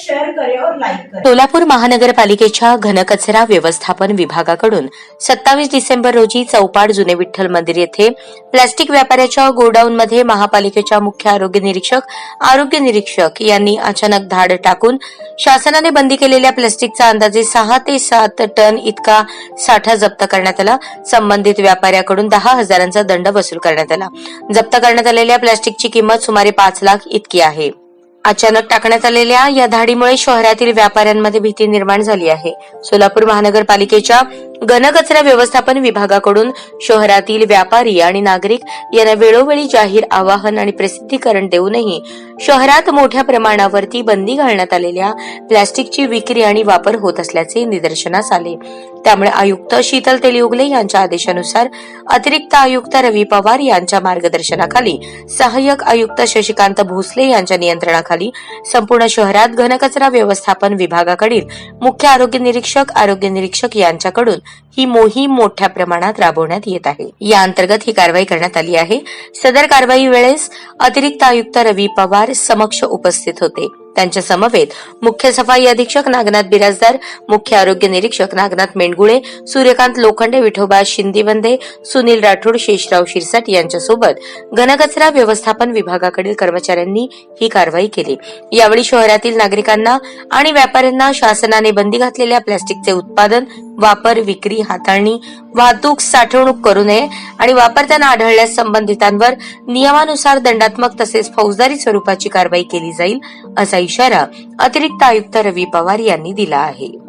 करें करें और लाइक करें. सोलापूर महानगरपालिकेच्या घनकचरा व्यवस्थापन विभागाकडून सत्तावीस डिसेंबर रोजी चौपाड जुने विठ्ठल मंदिर येथे प्लॅस्टिक व्यापाऱ्याच्या गोडाऊनमध्ये महापालिकेच्या मुख्य आरोग्य निरीक्षक आरोग्य निरीक्षक यांनी अचानक धाड टाकून शासनाने बंदी केलेल्या प्लास्टिकचा अंदाजे सहा ते सात टन इतका साठा जप्त करण्यात आला. संबंधित व्यापाऱ्याकडून दहा हजारांचा दंड वसूल करण्यात आला. जप्त करण्यात आलेल्या प्लास्टिकची किंमत सुमारे पाच लाख इतकी आहे. अचानक टाकण्यात आलेल्या या धाडीमुळे शहरातील व्यापाऱ्यांमध्ये भीती निर्माण झाली आहे. सोलापूर महानगरपालिकेच्या घनकचरा व्यवस्थापन विभागाकडून शहरातील व्यापारी आणि नागरिक यांना वेळोवेळी जाहीर आवाहन आणि प्रसिद्धीकरण देऊनही शहरात मोठ्या प्रमाणावरती बंदी घालण्यात आलेल्या प्लॅस्टिकची विक्री आणि वापर होत असल्याचे निदर्शनास आले. त्यामुळे आयुक्त शीतल तेलियुगले यांच्या आदेशानुसार अतिरिक्त आयुक्त रवी पवार यांच्या मार्गदर्शनाखाली सहाय्यक आयुक्त शशिकांत भोसले यांच्या नियंत्रणाखाली संपूर्ण शहरात घनकचरा व्यवस्थापन विभागाकडील मुख्य आरोग्य निरीक्षक आरोग्य निरीक्षक यांच्याकडून ही मोहीम मोठ्या प्रमाणात राबवण्यात येत आहे. या अंतर्गत ही कारवाई करण्यात आली आहे. सदर कारवाई वेळेस अतिरिक्त आयुक्त रवी पवार समक्ष उपस्थित होते. त्यांच्या समवेत मुख्य सफाई अधीक्षक नागनाथ बिराजदार मुख्य आरोग्य निरीक्षक नागनाथ मेंडगुळे सूर्यकांत लोखंडे विठोबा शिंदीवंदे सुनील राठोड शेषराव शिरसाट यांच्यासोबत घनकचरा व्यवस्थापन विभागाकडील कर्मचाऱ्यांनी ही कारवाई केली. यावेळी शहरातील नागरिकांना आणि व्यापाऱ्यांना शासनाने बंदी घातलेल्या प्लास्टिकचे उत्पादन वापर विक्री हाताळणी वाहतूक साठवणूक करू नये आणि वापरताना आढळल्यास संबंधितांवर नियमानुसार दंडात्मक तसेच फौजदारी स्वरूपाची कारवाई केली जाईल असा इशारा अतिरिक्त आयुक्त रवी पवार यांनी दिला आहे.